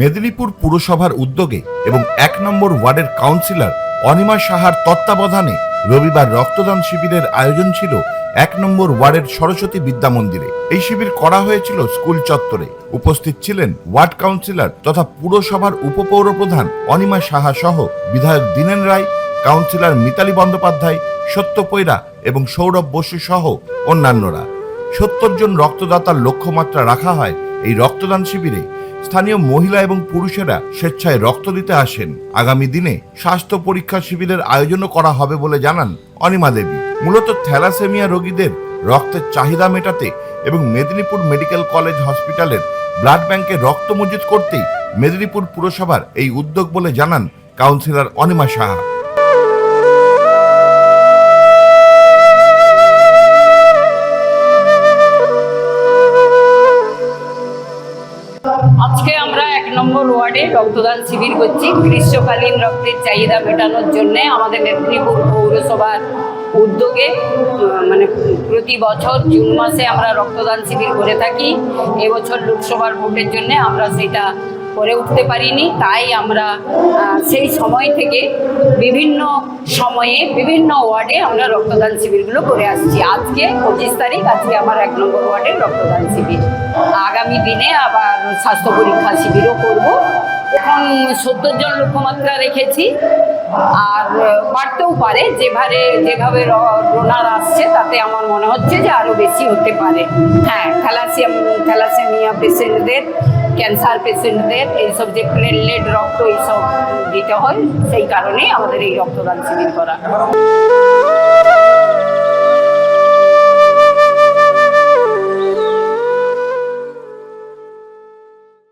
মেদিনীপুর পুরসভার উদ্যোগে এবং এক নম্বর ওয়ার্ডের কাউন্সিলর অনিমা সাহার তত্ত্বাবধানে রবিবার রক্তদান শিবিরের আয়োজন ছিল এক নম্বর ওয়ার্ডের সরস্বতী বিদ্যা মন্দিরে। এই শিবির করা হয়েছিল স্কুল চত্বরে। উপস্থিত ছিলেন ওয়ার্ড কাউন্সিলর তথা পুরসভার উপপৌর প্রধান অনিমা সাহা সহ বিধায়ক দীনেন রায়, কাউন্সিলর মিতালি বন্দ্যোপাধ্যায়, সত্য পৈরা এবং সৌরভ বসু সহ অন্যান্যরা। সত্তর জন রক্তদাতার লক্ষ্যমাত্রা রাখা হয় এই রক্তদান শিবিরে। স্থানীয় মহিলা এবং পুরুষেরা স্বেচ্ছায় রক্ত দিতে আসেন। আগামী দিনে স্বাস্থ্য পরীক্ষা শিবিরের আয়োজনও করা হবে বলে জানান অনিমা দেবী। মূলত থ্যালাসেমিয়া রোগীদের রক্তের চাহিদা মেটাতে এবং মেদিনীপুর মেডিকেল কলেজ হসপিটালের ব্লাড ব্যাংকে রক্ত মজুত করতেই মেদিনীপুর পুরসভার এই উদ্যোগ বলে জানান কাউন্সিলর অনিমা সাহা। আজকে আমরা এক নম্বর ওয়ার্ডে রক্তদান শিবির করছি। গ্রীষ্মকালীন রক্তের চাহিদা মেটানোর জন্য আমাদের মেদিনীপুর পৌরসভার উদ্যোগে মানে প্রতি বছর জুন মাসে আমরা রক্তদান শিবির করে থাকি। এবছর লোকসভার ভোটের জন্য আমরা সেটা করে উঠতে পারিনি। তাই আমরা সেই সময় থেকে বিভিন্ন সময়ে বিভিন্ন ওয়ার্ডে আমরা রক্তদান শিবিরগুলো করে আসছি। আজকে পঁচিশ তারিখ, আজকে আমার এক নম্বর ওয়ার্ডের রক্তদান শিবির। আগামী দিনে আবার স্বাস্থ্য পরীক্ষা শিবিরও করব। এখন সত্তর জন লক্ষ্যমাত্রা রেখেছি। আর বাড়তেও পারে। যেভাবে যেভাবে ডোনার আসছে, তাতে আমার মনে হচ্ছে যে আরও বেশি হতে পারে। হ্যাঁ থ্যালাসিয়াম থ্যালাসেমিয়া পেশেন্টদের, ক্যান্সার পেশেন্টদের, এইসব যে প্লেটলেট রক্ত এইসব দিতে হয়, সেই কারণেই আমাদের এই রক্তদান শিবির করা।